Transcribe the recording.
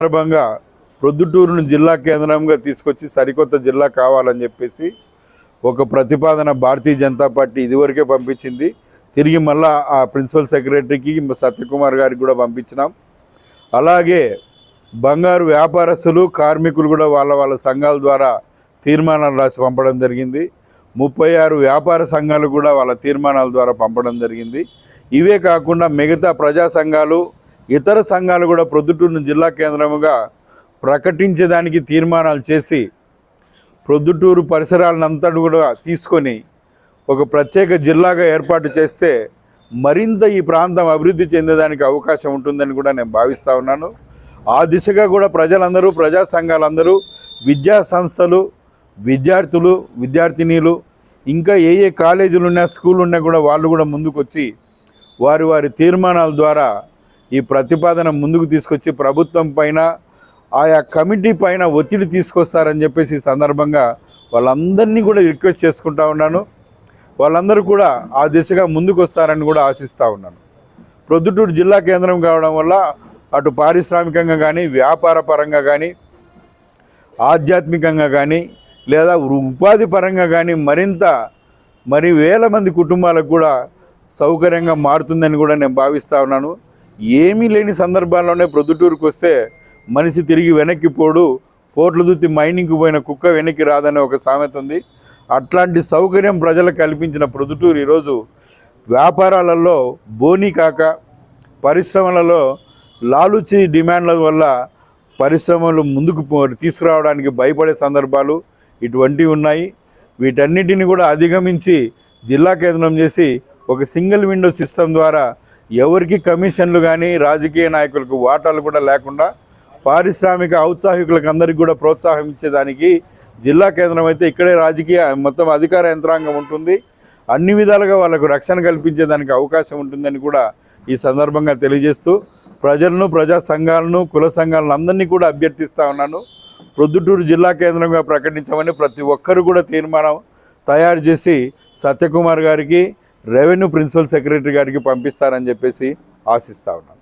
సందర్భంగా ప్రొద్దుటూరును జిల్లా కేంద్రంగా తీసుకొచ్చి సరికొత్త జిల్లా కావాలని చెప్పేసి ఒక ప్రతిపాదన భారతీయ జనతా పార్టీ ఇదివరకే పంపించింది. తిరిగి మళ్ళా ఆ ప్రిన్సిపల్ సెక్రటరీకి సత్యకుమార్ గారికి కూడా పంపించినాం. అలాగే బంగారు వ్యాపారస్తులు కార్మికులు కూడా వాళ్ళ వాళ్ళ సంఘాల ద్వారా తీర్మానాలు రాసి పంపడం జరిగింది. ముప్పై ఆరు వ్యాపార సంఘాలు కూడా వాళ్ళ తీర్మానాల ద్వారా పంపడం జరిగింది. ఇవే కాకుండా మిగతా ప్రజా సంఘాలు ఇతర సంఘాలు కూడా ప్రొద్దుటూరు జిల్లా కేంద్రముగా ప్రకటించేదానికి తీర్మానాలు చేసి ప్రొద్దుటూరు పరిసరాలనంతా కూడా తీసుకొని ఒక ప్రత్యేక జిల్లాగా ఏర్పాటు చేస్తే మరింత ఈ ప్రాంతం అభివృద్ధి చెందేదానికి అవకాశం ఉంటుందని కూడా నేను భావిస్తూ ఉన్నాను. ఆ దిశగా కూడా ప్రజలందరూ ప్రజా సంఘాలందరూ విద్యా సంస్థలు విద్యార్థులు విద్యార్థినీలు ఇంకా ఏ ఏ కాలేజీలు ఉన్నా స్కూళ్ళు ఉన్నా కూడా వాళ్ళు కూడా ముందుకొచ్చి వారి వారి తీర్మానాల ద్వారా ఈ ప్రతిపాదన ముందుకు తీసుకొచ్చి ప్రభుత్వం పైన ఆయా కమిటీ పైన ఒత్తిడి తీసుకొస్తారని చెప్పేసి ఈ సందర్భంగా వాళ్ళందరినీ కూడా రిక్వెస్ట్ చేసుకుంటా ఉన్నాను. వాళ్ళందరూ కూడా ఆ దిశగా ముందుకు వస్తారని కూడా ఆశిస్తూ ఉన్నాను. ప్రొద్దుటూరు జిల్లా కేంద్రం కావడం వల్ల అటు పారిశ్రామికంగా కానీ వ్యాపార పరంగా కానీ ఆధ్యాత్మికంగా కానీ లేదా ఉపాధి పరంగా కానీ మరింత మరి వేల మంది కుటుంబాలకు కూడా సౌకర్యంగా మారుతుందని కూడా నేను భావిస్తూ ఉన్నాను. ఏమీ లేని సందర్భాల్లోనే ప్రొద్దుటూరుకు వస్తే మనిషి తిరిగి వెనక్కి పోడు. పోట్లు దుత్తి మైనింగ్కి పోయిన కుక్క వెనక్కి రాదనే ఒక సామెత ఉంది. అట్లాంటి సౌకర్యం ప్రజలకు కల్పించిన ప్రొద్దుటూరు ఈరోజు వ్యాపారాలలో బోనీ కాక పరిశ్రమలలో లాలుచి డిమాండ్ల వల్ల పరిశ్రమలు ముందుకు తీసుకురావడానికి భయపడే సందర్భాలు ఇటువంటివి ఉన్నాయి. వీటన్నిటిని కూడా అధిగమించి జిల్లా కేంద్రం చేసి ఒక సింగిల్ విండో సిస్టమ్ ద్వారా ఎవరికి కమిషన్లు కానీ రాజకీయ నాయకులకు వాటాలు కూడా లేకుండా పారిశ్రామిక ఔత్సాహికులకు అందరికీ కూడా ప్రోత్సాహం ఇచ్చేదానికి జిల్లా కేంద్రం అయితే ఇక్కడే రాజకీయ మొత్తం అధికార యంత్రాంగం ఉంటుంది. అన్ని విధాలుగా వాళ్ళకు రక్షణ కల్పించేదానికి అవకాశం ఉంటుందని కూడా ఈ సందర్భంగా తెలియజేస్తూ ప్రజలను ప్రజా సంఘాలను కుల సంఘాలను అందరినీ కూడా అభ్యర్థిస్తూ ఉన్నాను. ప్రొద్దుటూరు జిల్లా కేంద్రంగా ప్రకటించమని ప్రతి ఒక్కరు కూడా తీర్మానం తయారు చేసి సత్యకుమార్ గారికి రెవెన్యూ ప్రిన్సిపల్ సెక్రటరీ గారికి పంపిస్తారని చెప్పేసి ఆశిస్తా ఉన్నాను